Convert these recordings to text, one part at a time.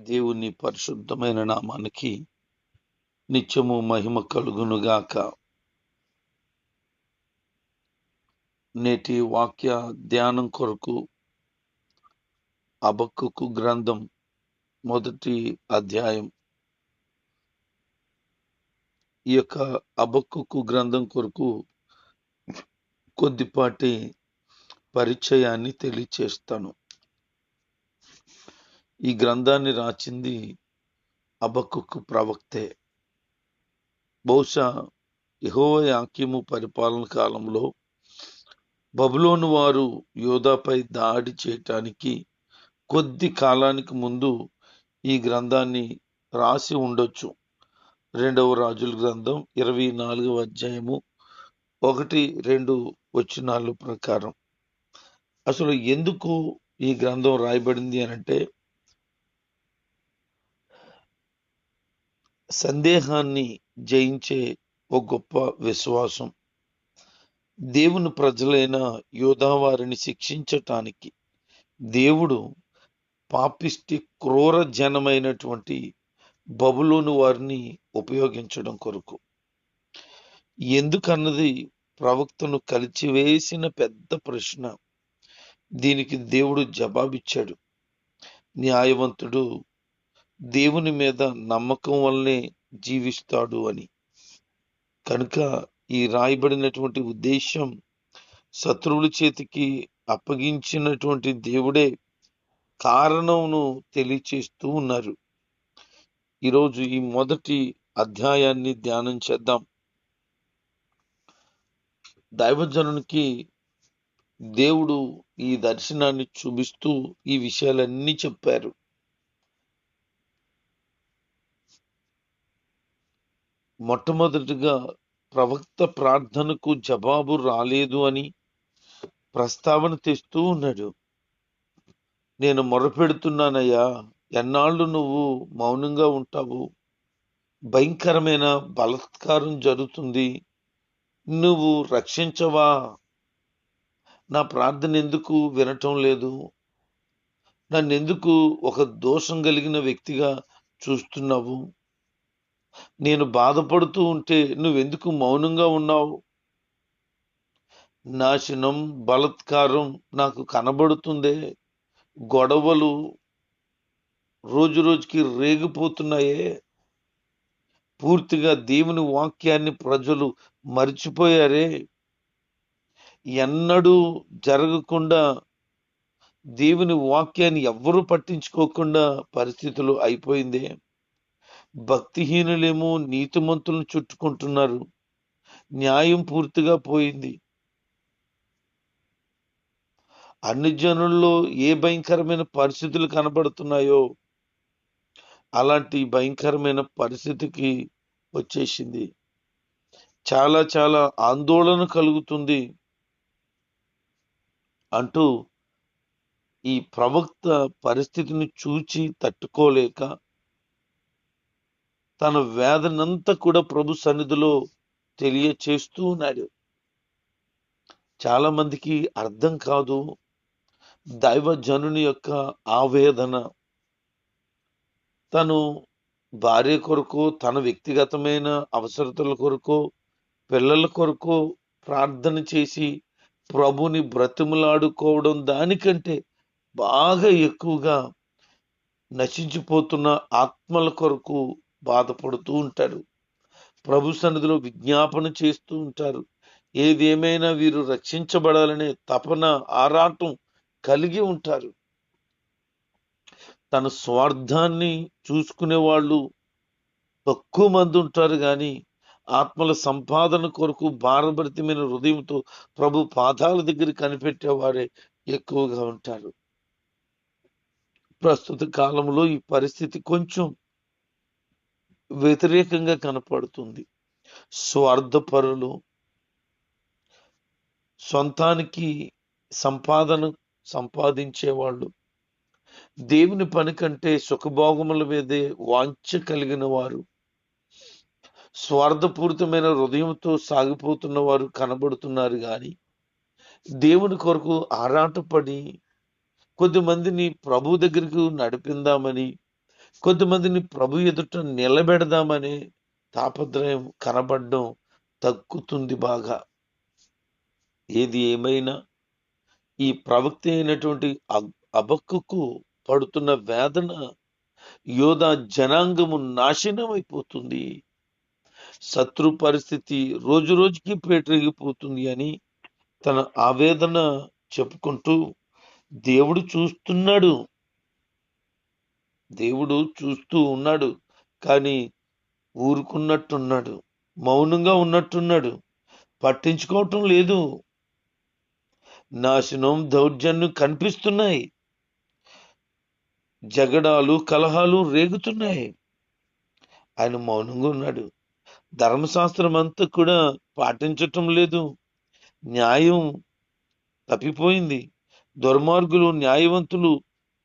దేవుని పరిశుద్ధమైన నామానికి నిత్యము మహిమ కలుగునుగాక. నేటి వాక్య ధ్యానం కొరకు అబక్కుకు గ్రంథం మొదటి అధ్యాయం. ఈ యొక్క అబక్కుకు గ్రంథం కొరకు కొద్దిపాటి పరిచయాన్ని తెలియచేస్తాను. ఈ గ్రంథాన్ని రాచింది అబక్కుకు ప్రవక్తే. బహుశా యెహోవ యాక్యము పరిపాలన కాలంలో బబులోను వారు యోధాపై దాడి చేయటానికి కొద్ది కాలానికి ముందు ఈ గ్రంథాన్ని రాసి ఉండొచ్చు. రెండవ రాజుల గ్రంథం ఇరవై నాలుగవ అధ్యాయము ఒకటి రెండు వచనాల ప్రకారం. అసలు ఎందుకు ఈ గ్రంథం రాయబడింది అనంటే సందేహాన్ని జయించే ఓ గొప్ప విశ్వాసం. దేవుని ప్రజలైన యోధావారిని శిక్షించటానికి దేవుడు పాపిష్టి క్రూర జనమైనటువంటి బబులోని వారిని ఉపయోగించడం కొరకు. ఎందుకన్నది ప్రవక్తను కలిచివేసిన పెద్ద ప్రశ్న. దీనికి దేవుడు జవాబిచ్చాడు. న్యాయవంతుడు దేవుని మీద నమ్మకం వల్లనే జీవిస్తాడు అని. కనుక ఈ రాయబడినటువంటి ఉద్దేశం శత్రువుల చేతికి అప్పగించినటువంటి దేవుడే కారణమును తెలియచేస్తూ ఉన్నారు. ఈరోజు ఈ మొదటి అధ్యాయాన్ని ధ్యానం చేద్దాం. దైవజనునికి దేవుడు ఈ దర్శనాన్ని చూపిస్తూ ఈ విషయాలన్నీ చెప్పారు. మొట్టమొదటిగా ప్రవక్త ప్రార్థనకు జవాబు రాలేదు అని ప్రస్తావన తెస్తూ ఉన్నాడు. నేను మొరపెడుతున్నానయ్యా ఎన్నాళ్ళు నువ్వు మౌనంగా ఉంటావు? భయంకరమైన బలత్కారం జరుగుతుంది. నువ్వు రక్షించవా? నా ప్రార్థన ఎందుకు వినటం లేదు? నన్నెందుకు ఒక దోషం కలిగిన వ్యక్తిగా చూస్తున్నావు? నేను బాధపడుతూ ఉంటే నువ్వెందుకు మౌనంగా ఉన్నావు? నాశనం బలత్కారం నాకు కనబడుతుందే. గొడవలు రోజు రోజుకి రేగిపోతున్నాయే. పూర్తిగా దేవుని వాక్యాన్ని ప్రజలు మర్చిపోయారే. ఎన్నడూ జరగకుండా దేవుని వాక్యాన్ని ఎవ్వరూ పట్టించుకోకుండా పరిస్థితులు అయిపోయిందే. భక్తిహీనులేమో నీతిమంతులను చుట్టుకుంటున్నారు. న్యాయం పూర్తిగా పోయింది. అన్ని జనుల్లో ఏ భయంకరమైన పరిస్థితులు కనబడుతున్నాయో అలాంటి భయంకరమైన పరిస్థితికి వచ్చేసింది. చాలా చాలా ఆందోళన కలుగుతుంది అంటూ ఈ ప్రవక్త పరిస్థితిని చూచి తట్టుకోలేక తన వేదనంతా కూడా ప్రభు సన్నిధిలో తెలియచేస్తూ ఉన్నాడు. చాలా మందికి అర్థం కాదు దైవజనుని యొక్క ఆవేదన. తను భార్య కొరకు తన వ్యక్తిగతమైన అవసరతల కొరకు పిల్లల కొరకు ప్రార్థన చేసి ప్రభుని బ్రతిములాడుకోవడం దానికంటే బాగా ఎక్కువగా నశించిపోతున్న ఆత్మల కొరకు బాధపడుతూ ఉంటారు. ప్రభు సన్నిధిలో విజ్ఞాపన చేస్తూ ఉంటారు. ఏదేమైనా వీరు రక్షించబడాలనే తపన ఆరాటం కలిగి ఉంటారు. తన స్వార్థాన్ని చూసుకునే వాళ్ళు తక్కువ మంది ఉంటారు కానీ ఆత్మల సంపాదన కొరకు భారభరితమైన హృదయంతో ప్రభు పాదాల దగ్గర కనిపెట్టేవారే ఎక్కువగా ఉంటారు. ప్రస్తుత కాలంలో ఈ పరిస్థితి కొంచెం వ్యతిరేకంగా కనపడుతుంది. స్వార్థపరులు సొంతానికి సంపాదన సంపాదించేవాళ్ళు. దేవుని పని కంటే సుఖభోగముల మీదే వాంఛ కలిగిన వారు. స్వార్థపూరితమైన హృదయంతో సాగిపోతున్న వారు కనబడుతున్నారు కానీ దేవుని కొరకు ఆరాటపడి కొద్దిమందిని ప్రభు దగ్గరికి నడిపిందామని కొంతమందిని ప్రభు ఎదుట నిలబెడదామనే తాపత్రయం కనబడడం తగ్గుతుంది బాగా. ఏది ఏమైనా ఈ ప్రవక్త అయినటువంటి అబక్కుకు పడుతున్న వేదన యోధా జనాంగము నాశనం అయిపోతుంది శత్రు పరిస్థితి రోజు రోజుకి పేటరిగిపోతుంది అని తన ఆవేదన చెప్పుకుంటూ దేవుడు చూస్తున్నాడు. దేవుడు చూస్తూ ఉన్నాడు కానీ ఊరుకున్నట్టున్నాడు మౌనంగా ఉన్నట్టున్నాడు పట్టించుకోవటం లేదు. నాశనం దౌర్జన్యం కనిపిస్తున్నాయి. జగడాలు కలహాలు రేగుతున్నాయి. ఆయన మౌనంగా ఉన్నాడు. ధర్మశాస్త్రం అంతా కూడా పాటించటం లేదు. న్యాయం తప్పిపోయింది. దుర్మార్గులు న్యాయవంతులు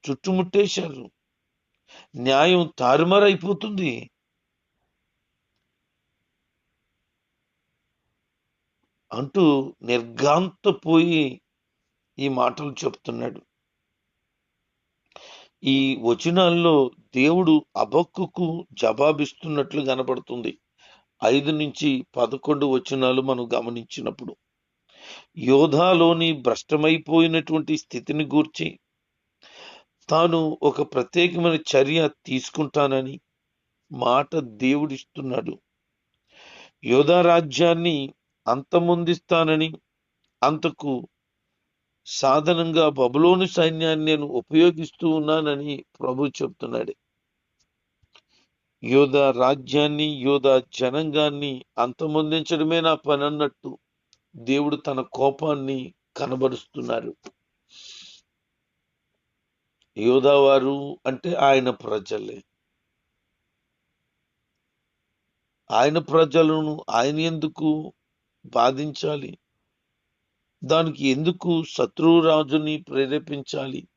చుట్టుముట్టేశారు. న్యాయం తారుమారైపోతుంది. అంటూ నిర్గాంతపోయి ఈ మాటలు చెప్తున్నాడు. ఈ వచనాల్లో దేవుడు అబక్కుకు జవాబిస్తున్నట్లు కనపడుతుంది ఐదు నుంచి పదకొండు వచనాలు మనం గమనించినప్పుడు. యోధాలోని భ్రష్టమైపోయినటువంటి స్థితిని గూర్చి తాను ఒక ప్రత్యేకమైన చర్య తీసుకుంటానని మాట దేవుడిస్తున్నాడు. యోధా రాజ్యాన్ని అంతమొందిస్తానని అంతకు సాధనంగా బబులోని సైన్యాన్ని నేను ఉపయోగిస్తూ ఉన్నానని ప్రభు చెప్తున్నాడు యోధ రాజ్యాన్ని యోధ జనంగాన్ని అంతమొందించడమే నా పని అన్నట్టు దేవుడు తన కోపాన్ని కనబరుస్తున్నారు యోధావారు అంటే ఆయన ప్రజలే. ఆయన ప్రజలను ఆయన ఎందుకు బాధించాలి? దానికి ఎందుకు శత్రురాజుని ప్రేరేపించాలి?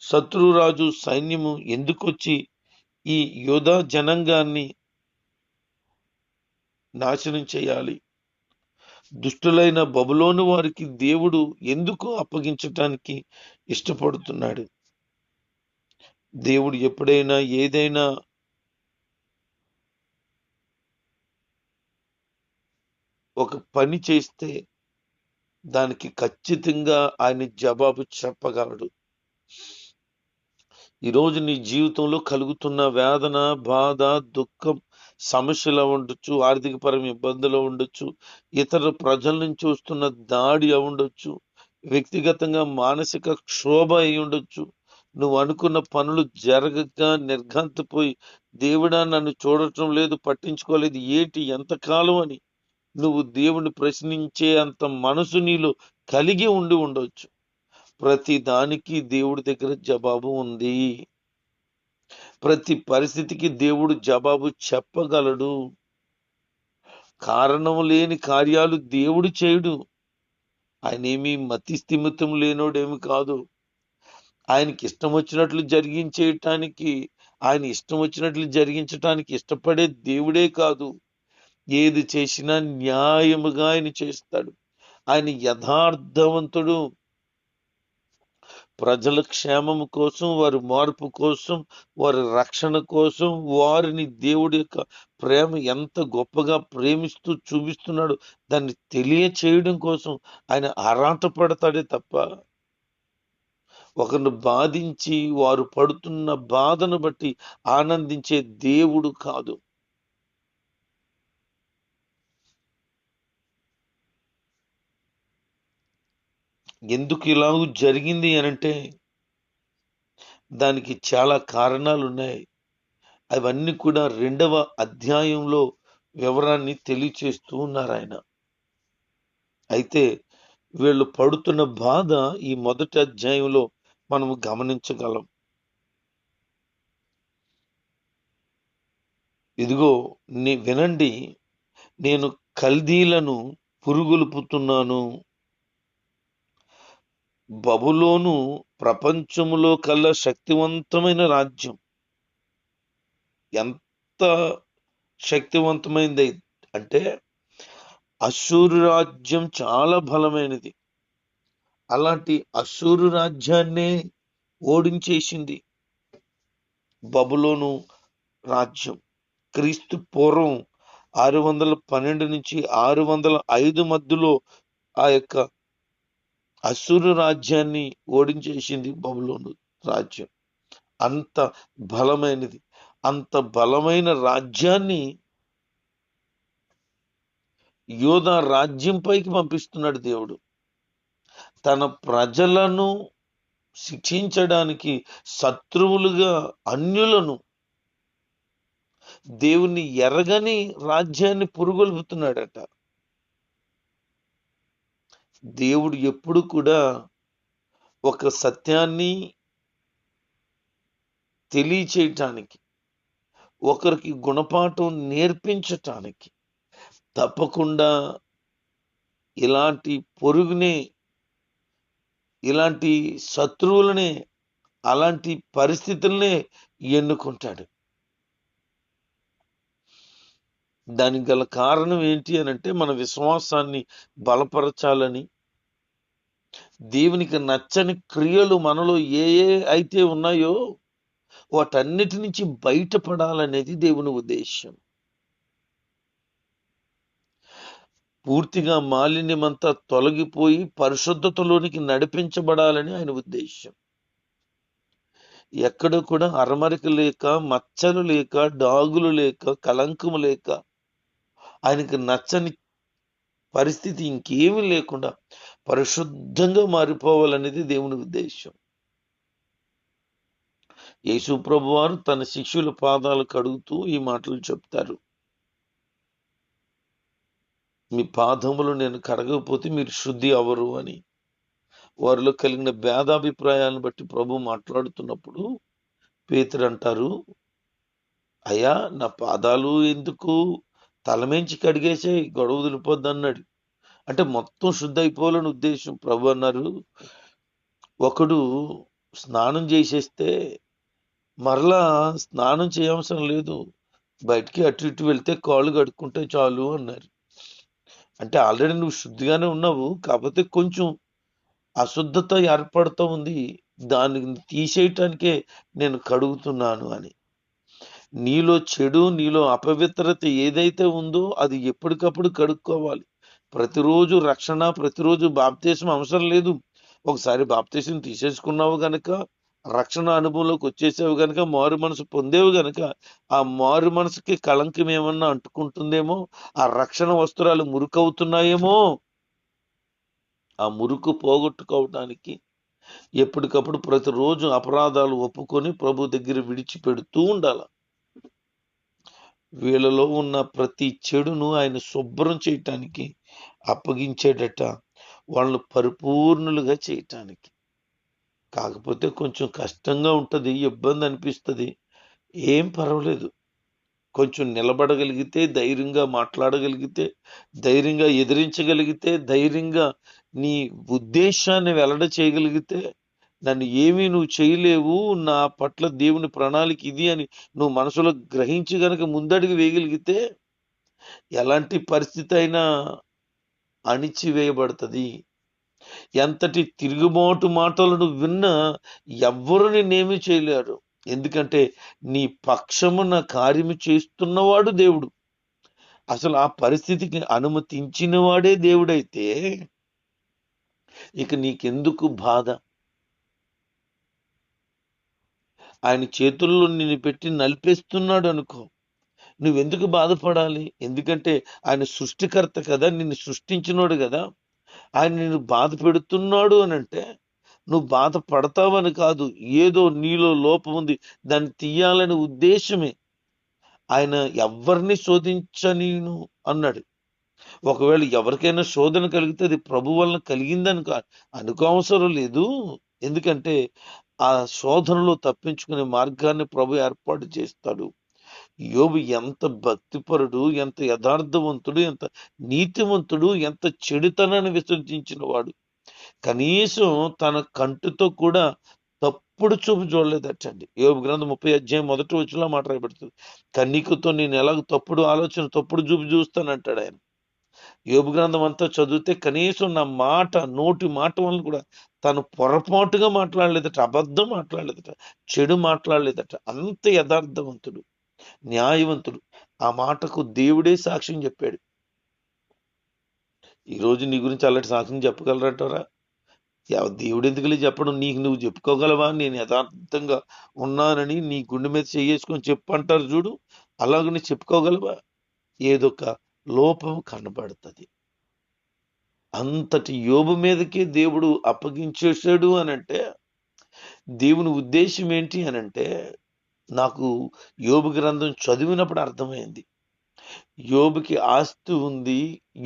శత్రురాజు సైన్యము ఎందుకొచ్చి ఈ యోధా జనాంగాన్ని నాశనం చేయాలి? దుష్టులైన బబులోను వారికి దేవుడు ఎందుకు అప్పగించటానికి ఇష్టపడుతున్నాడు? దేవుడు ఎప్పుడైనా ఏదైనా ఒక పని చేస్తే దానికి ఖచ్చితంగా ఆయన జవాబు చెప్పగలడు. ఈరోజు నీ జీవితంలో కలుగుతున్న వేదన బాధ దుఃఖం సమస్యలు ఉండొచ్చు ఆర్థికపరం ఇబ్బందులు ఉండొచ్చు ఇతర ప్రజల నుంచి వస్తున్న దాడి ఉండొచ్చు వ్యక్తిగతంగా మానసిక క్షోభ అయి ఉండొచ్చు నువ్వు అనుకున్న పనులు జరగక నిర్ఘంతపోయి దేవుడా నన్ను చూడటం లేదు పట్టించుకోలేదు. ఏంటి ఎంతకాలం అని? నువ్వు దేవుని ప్రశ్నించే అంత మనసు నీలో కలిగి ఉండి ఉండొచ్చు. ప్రతి దానికి దేవుడి దగ్గర జవాబు ఉంది. ప్రతి పరిస్థితికి దేవుడు జవాబు చెప్పగలడు. కారణం లేని కార్యాలు దేవుడు చేయడు. ఆయన ఏమీ మతి స్థిమితం లేనోడేమి కాదు. ఆయనకి ఇష్టం వచ్చినట్లు జరిగించేయటానికి ఆయన ఇష్టం వచ్చినట్లు జరిగించటానికి ఇష్టపడే దేవుడే కాదు. ఏది చేసినా న్యాయముగా ఆయన చేస్తాడు. ఆయన యథార్థవంతుడు. ప్రజల క్షేమం కోసం వారి మార్పు కోసం వారి రక్షణ కోసం వారిని దేవుడి యొక్క ప్రేమ ఎంత గొప్పగా ప్రేమిస్తూ చూపిస్తున్నాడు దాన్ని తెలియచేయడం కోసం ఆయన ఆరాట పడతాడే తప్ప ఒకరిని బాధించి వారు పడుతున్న బాధను బట్టి ఆనందించే దేవుడు కాదు. ఎందుకు ఇలా జరిగింది అనంటే దానికి చాలా కారణాలు ఉన్నాయి అవన్నీ కూడా రెండవ అధ్యాయంలో వివరాన్ని తెలియచేస్తూ ఉన్నారు ఆయన. అయితే వీళ్ళు పడుతున్న బాధ ఈ మొదటి అధ్యాయంలో మనము గమనించగలం. ఇదిగో నీ వినండి నేను కల్దీలను పురుగులుపుతున్నాను బబులోను ప్రపంచములో కల్లా శక్తివంతమైన రాజ్యం. ఎంత శక్తివంతమైంది అంటే అసూరు రాజ్యం చాలా బలమైనది. అలాంటి అసూరు రాజ్యాన్నే ఓడించేసింది బబులోను రాజ్యం. క్రీస్తు పూర్వం ఆరు వందల పన్నెండు నుంచి ఆరు వందల ఐదు మధ్యలో ఆ యొక్క అసురు రాజ్యాన్ని ఓడించేసింది బబులోను రాజ్యం. అంత బలమైనది అంత బలమైన రాజ్యాన్ని యోధ రాజ్యంపైకి పంపిస్తున్నాడు దేవుడు. తన ప్రజలను శిక్షించడానికి శత్రువులుగా అన్యులను దేవుని ఎరగని రాజ్యాన్ని పురుగొల్పుతున్నాడట. దేవుడు ఎప్పుడు కూడా ఒక సత్యాన్ని తెలియచేయటానికి ఒకరికి గుణపాఠం నేర్పించటానికి తప్పకుండా ఇలాంటి పొరుగునే ఇలాంటి శత్రువులనే అలాంటి పరిస్థితులనే ఎన్నుకుంటాడు. దానికి గల కారణం ఏంటి అని అంటే మన విశ్వాసాన్ని బలపరచాలని దేవునికి నచ్చని క్రియలు మనలో ఏ ఏ అయితే ఉన్నాయో వాటన్నిటి నుంచి బయటపడాలనేది దేవుని ఉద్దేశం పూర్తిగా మాలిన్యమంతా తొలగిపోయి పరిశుద్ధతలోనికి నడిపించబడాలని ఆయన ఉద్దేశ్యం. ఎక్కడ కూడా అరమరిక లేక మచ్చలు లేక డాగులు లేక కలంకము లేక ఆయనకు నచ్చని పరిస్థితి ఇంకేమీ లేకుండా పరిశుద్ధంగా మారిపోవాలనేది దేవుని ఉద్దేశం యేసు ప్రభువారు తన శిష్యుల పాదాలు కడుగుతూ ఈ మాటలు చెప్తారు. మీ పాదములు నేను కడగకపోతే మీరు శుద్ధి అవరు అని. వారిలో కలిగిన భేదాభిప్రాయాలను బట్టి ప్రభు మాట్లాడుతున్నప్పుడు పేతురు అంటారు అయ్యా నా పాదాలు ఎందుకు తలమేంచి కడిగేసే గొడవ వదిలిపోద్ది అన్నాడు. అంటే మొత్తం శుద్ధి అయిపోవాలని ఉద్దేశం ప్రభు అన్నారు. ఒకడు స్నానం చేసేస్తే మరలా స్నానం చేయవసరం లేదు. బయటికి అటు ఇటు వెళ్తే కాళ్ళు కడుక్కుంటే చాలు అన్నారు. అంటే ఆల్రెడీ నువ్వు శుద్ధిగానే ఉన్నావు కాకపోతే కొంచెం అశుద్ధత ఏర్పడుతూ ఉంది. దాన్ని తీసేయటానికే నేను కడుగుతున్నాను అని. నీలో చెడు నీలో అపవిత్రత ఏదైతే ఉందో అది ఎప్పటికప్పుడు కడుక్కోవాలి. ప్రతిరోజు రక్షణ ప్రతిరోజు బాప్తీసం అవసరం లేదు. ఒకసారి బాప్తీసం తీసేసుకున్నావు కనుక రక్షణ అనుభవంలోకి వచ్చేసేవి గనక మారు మనసు పొందేవి గనక ఆ మారు మనసుకి కళంకం ఏమన్నా అంటుకుంటుందేమో? ఆ రక్షణ వస్త్రాలు మురుకవుతున్నాయేమో? ఆ మురుకు పోగొట్టుకోవటానికి ఎప్పటికప్పుడు ప్రతిరోజు అపరాధాలు ఒప్పుకొని ప్రభు దగ్గర విడిచిపెడుతూ ఉండాలి. వీళ్ళలో ఉన్న ప్రతి చెడును ఆయన శుభ్రం చేయటానికి అప్పగించేటట వాళ్ళను పరిపూర్ణులుగా చేయటానికి. కాకపోతే కొంచెం కష్టంగా ఉంటుంది ఇబ్బంది అనిపిస్తుంది. ఏం పర్వాలేదు. కొంచెం నిలబడగలిగితే ధైర్యంగా మాట్లాడగలిగితే ధైర్యంగా ఎదిరించగలిగితే ధైర్యంగా నీ ఉద్దేశాన్ని వెల్లడ చేయగలిగితే నన్ను ఏమీ నువ్వు చేయలేవు నా పట్ల దేవుని ప్రణాళిక ఇది అని నువ్వు మనసులో గ్రహించి గనక ముందడుగు వేయగలిగితే ఎలాంటి పరిస్థితి అయినా అణిచివేయబడుతుంది. ఎంతటి తిరుగుబాటు మాటలను విన్నా ఎవ్వరు నిన్నేమీ చేయలేరు. ఎందుకంటే నీ పక్షమున కార్యము చేస్తున్నవాడు దేవుడు. అసలు ఆ పరిస్థితికి అనుమతించిన వాడే దేవుడైతే ఇక నీకెందుకు బాధ? ఆయన చేతుల్లో నిన్ను పెట్టి నలిపేస్తున్నాడు అనుకో నువ్వెందుకు బాధపడాలి? ఎందుకంటే ఆయన సృష్టికర్త కదా నిన్ను సృష్టించినోడు కదా. ఆయన నిన్ను బాధ పెడుతున్నాడు అని అంటే నువ్వు బాధపడతావని కాదు ఏదో నీలో లోపం ఉంది దాన్ని తీయాలనే ఉద్దేశమే. ఆయన ఎవరిని శోధించనీను అన్నాడు. ఒకవేళ ఎవరికైనా శోధన కలిగితే అది ప్రభు వలన కలిగిందని కా అనుకోవసరం లేదు. ఎందుకంటే ఆ శోధనలో తప్పించుకునే మార్గాన్ని ప్రభు ఏర్పాటు చేస్తాడు. యోబు ఎంత భక్తిపరుడు ఎంత యథార్థవంతుడు ఎంత నీతివంతుడు ఎంత చెడుతనాన్ని విసర్జించిన వాడు కనీసం తన కంటితో కూడా తప్పుడు చూపు చూడలేదటండి. యోబు గ్రంథం ముప్పై అధ్యాయం మొదటి వచ్చిలా మాట్లాడబడుతుంది కన్నికతో నేను ఎలాగ తప్పుడు ఆలోచన తప్పుడు చూపు చూస్తానంటాడు ఆయన. యోబు గ్రంథం అంతా చదివితే కనీసం నా మాట నోటి మాట వల్ల కూడా తను పొరపాటుగా మాట్లాడలేదట అబద్ధం మాట్లాడలేదట చెడు మాట్లాడలేదట అంత యథార్థవంతుడు. న్యాయవంతుడు. ఆ మాటకు దేవుడే సాక్ష్యం చెప్పాడు. ఈ రోజు నీ గురించి అలాంటి సాక్ష్యం చెప్పగలరంటారా? దేవుడు ఎందుకులే చెప్పడం? నీకు నువ్వు చెప్పుకోగలవా? నేను యథార్థంగా ఉన్నానని నీ గుండె మీద చేసుకొని చెప్పు అంటారు చూడు. అలాగని చెప్పుకోగలవా? ఏదొక లోపం కనబడుతుంది. అంతటి యోబు మీదకే దేవుడు అప్పగించేశాడు అని అంటే దేవుని ఉద్దేశం ఏంటి అని అంటే నాకు యోబు గ్రంథం చదివినప్పుడు అర్థమైంది. యోబుకి ఆస్తి ఉంది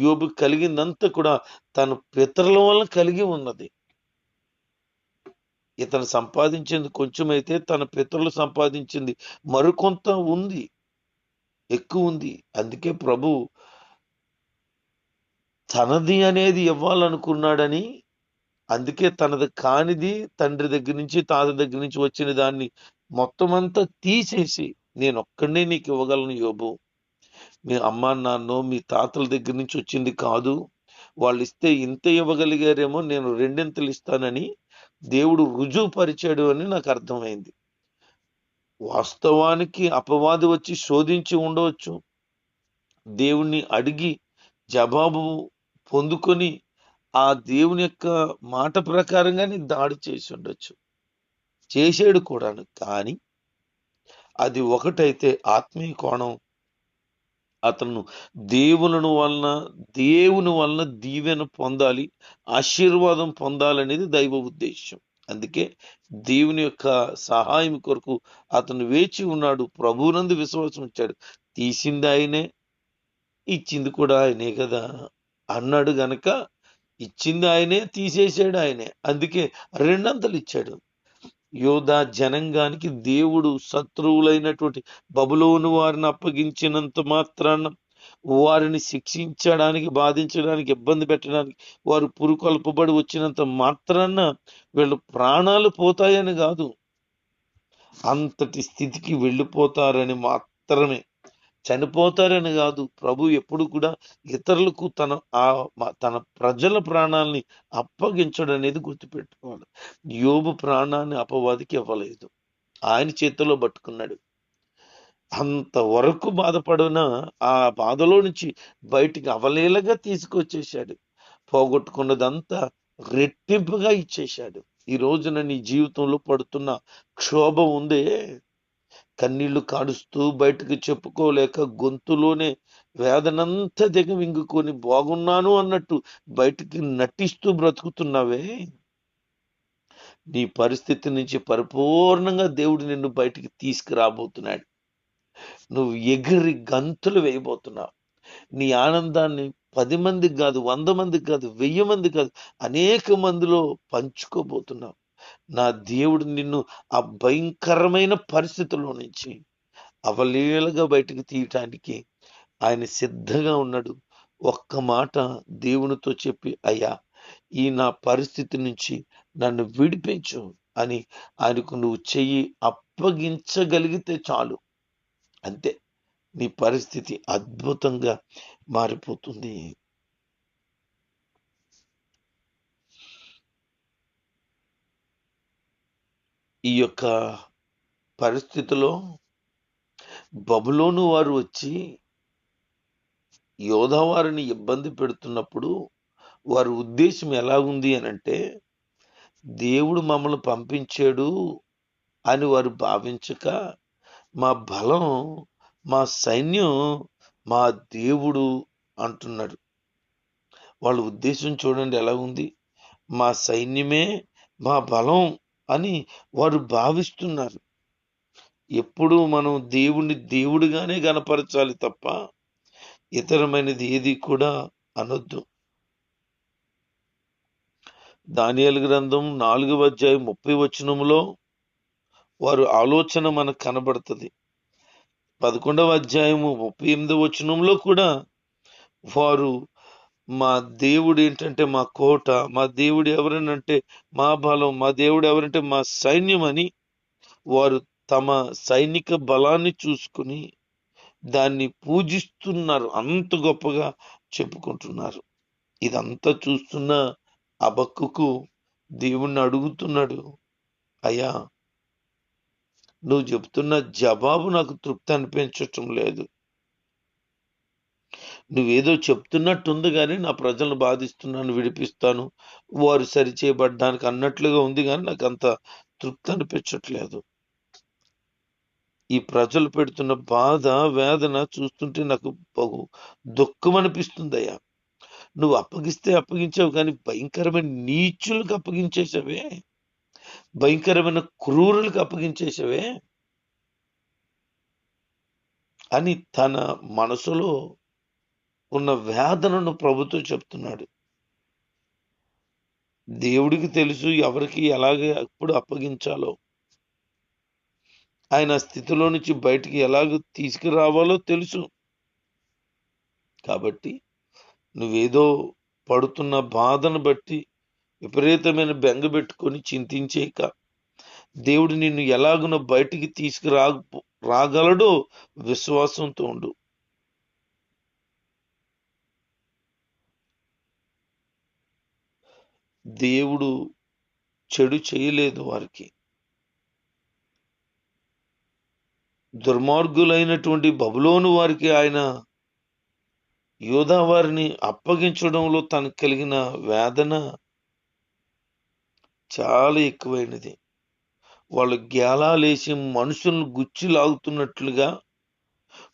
యోబు కలిగిందంతా కూడా తన పితరుల వల్ల కలిగి ఉన్నది. ఇతను సంపాదించింది కొంచెమైతే తన పితరులు సంపాదించింది మరికొంత ఉంది ఎక్కువ ఉంది. అందుకే ప్రభు తనది అనేది ఇవ్వాలనుకున్నాడని అందుకే తనది కానిది తండ్రి దగ్గర నుంచి తాత దగ్గర నుంచి వచ్చిన దాన్ని మొత్తం అంతా తీసేసి నేను ఒక్కడే నీకు ఇవ్వగలను యోబు. మీ అమ్మా నాన్నో మీ తాతల దగ్గర నుంచి వచ్చింది కాదు. వాళ్ళు ఇస్తే ఇంత ఇవ్వగలిగారేమో నేను రెండింతలు ఇస్తానని దేవుడు రుజువు పరిచాడు అని నాకు అర్థమైంది. వాస్తవానికి అపవాది వచ్చి శోధించి ఉండవచ్చు. దేవుణ్ణి అడిగి జవాబు పొందుకొని ఆ దేవుని యొక్క మాట ప్రకారంగానే దాడి చేసి ఉండొచ్చు. చేసేడు కూడాను. కానీ అది ఒకటైతే ఆత్మీయ కోణం. అతను దేవులను వలన దేవుని వలన దీవెన పొందాలి ఆశీర్వాదం పొందాలనేది దైవ ఉద్దేశం అందుకే దేవుని యొక్క సహాయం కొరకు అతను వేచి ఉన్నాడు. ప్రభునందు విశ్వాసం ఉంచాడు. తీసింది ఆయనే ఇచ్చింది కూడా ఆయనే కదా? అన్నాడు గనక ఇచ్చింది ఆయనే తీసేసాడు ఆయనే. అందుకే రెండంతలు ఇచ్చాడు. యోధా జనంగానికి దేవుడు శత్రువులైనటువంటి బబులోను వారిని అప్పగించినంత మాత్రాన వారిని శిక్షించడానికి బాధించడానికి ఇబ్బంది పెట్టడానికి వారు పురుకొల్పబడి వచ్చినంత మాత్రాన వీళ్ళు ప్రాణాలు పోతాయని కాదు. అంతటి స్థితికి వెళ్ళిపోతారని మాత్రమే చనిపోతారని కాదు. ప్రభు ఎప్పుడు కూడా ఇతరులకు తన ఆ తన ప్రజల ప్రాణాలని అప్పగించడం అనేది గుర్తుపెట్టుకోవాలి. యోబు ప్రాణాన్ని అపవాదికి ఇవ్వలేదు. ఆయన చేతిలో పట్టుకున్నాడు. అంతవరకు బాధపడిన ఆ బాధలో నుంచి బయటికి అవలేలగా తీసుకొచ్చేశాడు. పోగొట్టుకున్నదంతా రెట్టింపుగా ఇచ్చేశాడు. ఈ రోజున నీ జీవితంలో పడుతున్న క్షోభ ఉందే కన్నీళ్ళు కాడుస్తూ బయటకు చెప్పుకోలేక గొంతులోనే వేదనంతా దిగమింగుకొని బాగున్నాను అన్నట్టు బయటికి నటిస్తూ బ్రతుకుతున్నావే? నీ పరిస్థితి నుంచి పరిపూర్ణంగా దేవుడు నిన్ను బయటికి తీసుకురాబోతున్నాడు. నువ్వు ఎగిరి గంతులు వేయబోతున్నావు. నీ ఆనందాన్ని పది మందికి కాదు వంద మందికి కాదు వెయ్యి మంది కాదు అనేక మందిలో పంచుకోబోతున్నావు. నా దేవుడు నిన్ను ఆ భయంకరమైన పరిస్థితుల్లో నుంచి అవలీలగా బయటకు తీయటానికి ఆయన సిద్ధంగా ఉన్నాడు. ఒక్క మాట దేవునితో చెప్పి అయ్యా ఈ నా పరిస్థితి నుంచి నన్ను విడిపించు అని ఆయనకు నువ్వు చెయ్యి అప్పగించగలిగితే చాలు. అంతే నీ పరిస్థితి అద్భుతంగా మారిపోతుంది. ఈ యొక్క పరిస్థితిలో బబులోను వారు వచ్చి యోధవారిని ఇబ్బంది పెడుతున్నప్పుడు వారి ఉద్దేశం ఎలా ఉంది అని అంటే దేవుడు మమ్మల్ని పంపించాడు అని వారు భావించక మా బలం మా సైన్యం మా దేవుడు అంటున్నాడు వాళ్ళ ఉద్దేశం చూడండి ఎలా ఉంది మా సైన్యమే మా బలం అని వారు భావిస్తున్నారు. ఎప్పుడు మనం దేవుణ్ణి దేవుడిగానే గనపరచాలి తప్ప ఇతరమైనది ఏది కూడా అనొద్దు. దానియాల గ్రంథం నాలుగవ అధ్యాయం ముప్పై వచనంలో వారు ఆలోచన మనకు కనబడుతుంది. పదకొండవ అధ్యాయము ముప్పై ఎనిమిదవ వచనంలో కూడా వారు మా దేవుడు ఏంటంటే మా కోట మా దేవుడు ఎవరనంటే మా బలం మా దేవుడు ఎవరంటే మా సైన్యం అని వారు తమ సైనిక బలాన్ని చూసుకుని దాన్ని పూజిస్తున్నారు. అంత గొప్పగా చెప్పుకుంటున్నారు. ఇదంతా చూస్తున్న అబక్కుకు దేవుణ్ణి అడుగుతున్నాడు అయ్యా నువ్వు చెప్తున్న జవాబు నాకు తృప్తి అనిపించటం లేదు. నువ్వేదో చెప్తున్నట్టుంది కానీ నా ప్రజలను బాధిస్తున్నాను విడిపిస్తాను వారు సరిచేయబడ్డానికి అన్నట్లుగా ఉంది కానీ నాకు అంత తృప్తి అనిపించట్లేదు. ఈ ప్రజలు పెడుతున్న బాధ వేదన చూస్తుంటే నాకు బహు దుఃఖం అనిపిస్తుందయ్యా నువ్వు అప్పగిస్తే అప్పగించావు కానీ భయంకరమైన నీచులకు అప్పగించేసావే భయంకరమైన క్రూరులకు అప్పగించేసావే అని తన మనసులో ఉన్న వేదనను ప్రభుత్వం చెప్తున్నాడు. దేవుడికి తెలుసు ఎవరికి ఎలాగే ఎప్పుడు అప్పగించాలో. ఆయన స్థితిలో నుంచి బయటికి ఎలాగ తీసుకురావాలో తెలుసు. కాబట్టి నువ్వేదో పడుతున్న బాధను బట్టి విపరీతమైన బెంగ పెట్టుకొని చింతించేక దేవుడు నిన్ను ఎలాగున బయటికి తీసుకురా రాగలడో విశ్వాసంతో ఉండు. దేవుడు చెడు చేయలేదు వారికి. దుర్మార్గులైనటువంటి బబులోను వారికి ఆయన యోధా వారిని అప్పగించడంలో తనకు కలిగిన వేదన చాలా ఎక్కువైనది. వాళ్ళు గేలాలేసి మనుషులను గుచ్చి లాగుతున్నట్లుగా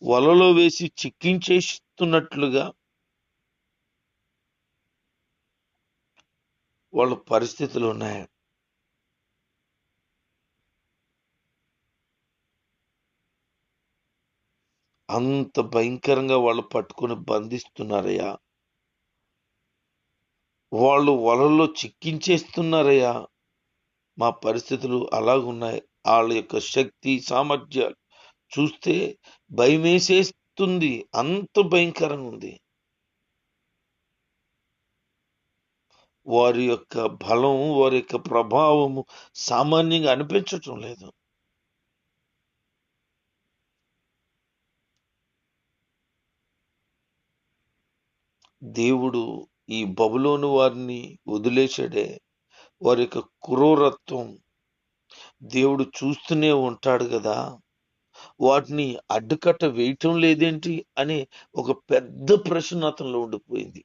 వలలో వేసి చిక్కించేస్తున్నట్లుగా వాళ్ళ పరిస్థితులు ఉన్నాయి. అంత భయంకరంగా వాళ్ళు పట్టుకొని బంధిస్తున్నారయ్యా. వాళ్ళు వలల్లో చిక్కించేస్తున్నారయ్యా. మా పరిస్థితులు అలాగున్నాయి. వాళ్ళ యొక్క శక్తి సామర్థ్యాలు చూస్తే భయమేసేస్తుంది. అంత భయంకరంగా ఉంది. వారి యొక్క బలం వారి యొక్క ప్రభావము సామాన్యంగా అనిపించటం లేదు. దేవుడు ఈ బబులోను వారిని వదిలేశాడే. వారి యొక్క క్రూరత్వం దేవుడు చూస్తూనే ఉంటాడు కదా. వాటిని అడ్డుకట్ట వేయటం లేదేంటి అనే ఒక పెద్ద ప్రశ్న అతనిలో ఉండిపోయింది.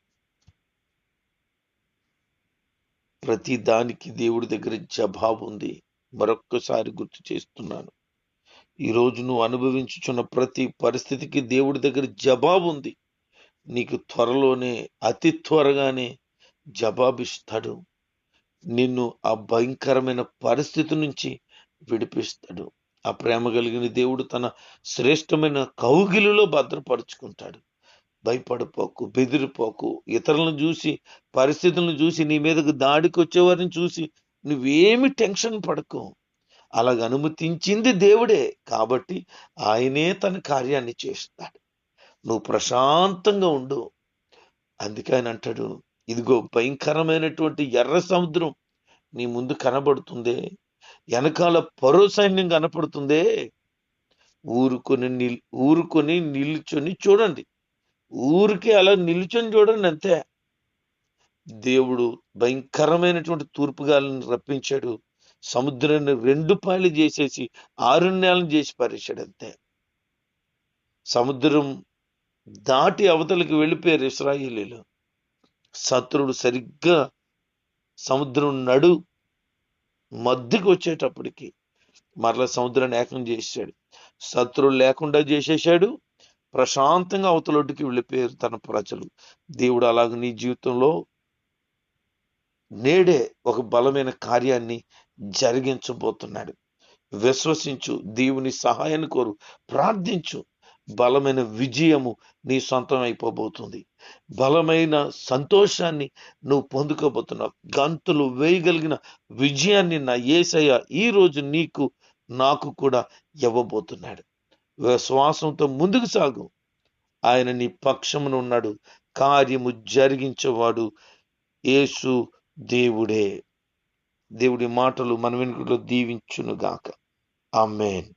ప్రతి దానికి దేవుడి దగ్గర జవాబు ఉంది. మరొక్కసారి గుర్తు చేస్తున్నాను. ఈ రోజు నువ్వు అనుభవించుచున్న ప్రతి పరిస్థితికి దేవుడి దగ్గర జవాబు ఉంది. నీకు త్వరలోనే అతి త్వరగానే జవాబిస్తాడు నిన్ను ఆ భయంకరమైన పరిస్థితి నుంచి విడిపిస్తాడు. ఆ ప్రేమ కలిగిన దేవుడు తన శ్రేష్టమైన కౌగిలిలో భద్రపరుచుకుంటాడు. భయపడిపోకు బెదిరిపోకు ఇతరులను చూసి పరిస్థితులను చూసి నీ మీదకు దాడికి వచ్చేవారిని చూసి నువ్వేమి టెన్షన్ పడకు. అలాగ అనుమతించింది దేవుడే కాబట్టి ఆయనే తన కార్యాన్ని చేస్తాడు. నువ్వు ప్రశాంతంగా ఉండు. అందుకే ఆయన అంటాడు ఇదిగో భయంకరమైనటువంటి ఎర్ర సముద్రం నీ ముందు కనబడుతుందే వెనకాల పరో సైన్యం కనపడుతుందే. ఊరుకొని నిల్ ఊరుకొని నిల్చొని చూడండి. ఊరికి అలా నిలుచొని చూడండి అంతే. దేవుడు భయంకరమైనటువంటి తూర్పుగాలను రప్పించాడు. సముద్రాన్ని రెండు పాయలు చేసేసి ఆరుణ్యాలను చేసి పారేశాడు అంతే. సముద్రం దాటి అవతలకి వెళ్ళిపోయారు ఇస్రాయిలీలు. శత్రుడు సరిగ్గా సముద్రం నడు మధ్యకి వచ్చేటప్పటికి మరలా సముద్రాన్ని ఏకం చేశాడు శత్రువు లేకుండా చేసేసాడు ప్రశాంతంగా అవతలొడ్డుకి వెళ్ళిపోయారు తన ప్రజలు. దేవుడు అలాగ నీ జీవితంలో నేడే ఒక బలమైన కార్యాన్ని జరిగించబోతున్నాడు. విశ్వసించు దేవుని సహాయాన్ని కోరు ప్రార్థించు. బలమైన విజయము నీ సొంతం అయిపోబోతుంది. బలమైన సంతోషాన్ని నువ్వు పొందుకోబోతున్నావు. గంతులు వేయగలిగిన విజయాన్ని నా ఏసయ్య ఈ రోజు నీకు నాకు కూడా ఇవ్వబోతున్నాడు. విశ్వాసంతో ముందుకు సాగు. ఆయన నీ పక్షమున ఉన్నాడు. కార్యము జరిగించేవాడు యేసు దేవుడే. దేవుడి మాటలు మన వెనుకలో దీవించునుగాక. ఆమెన్.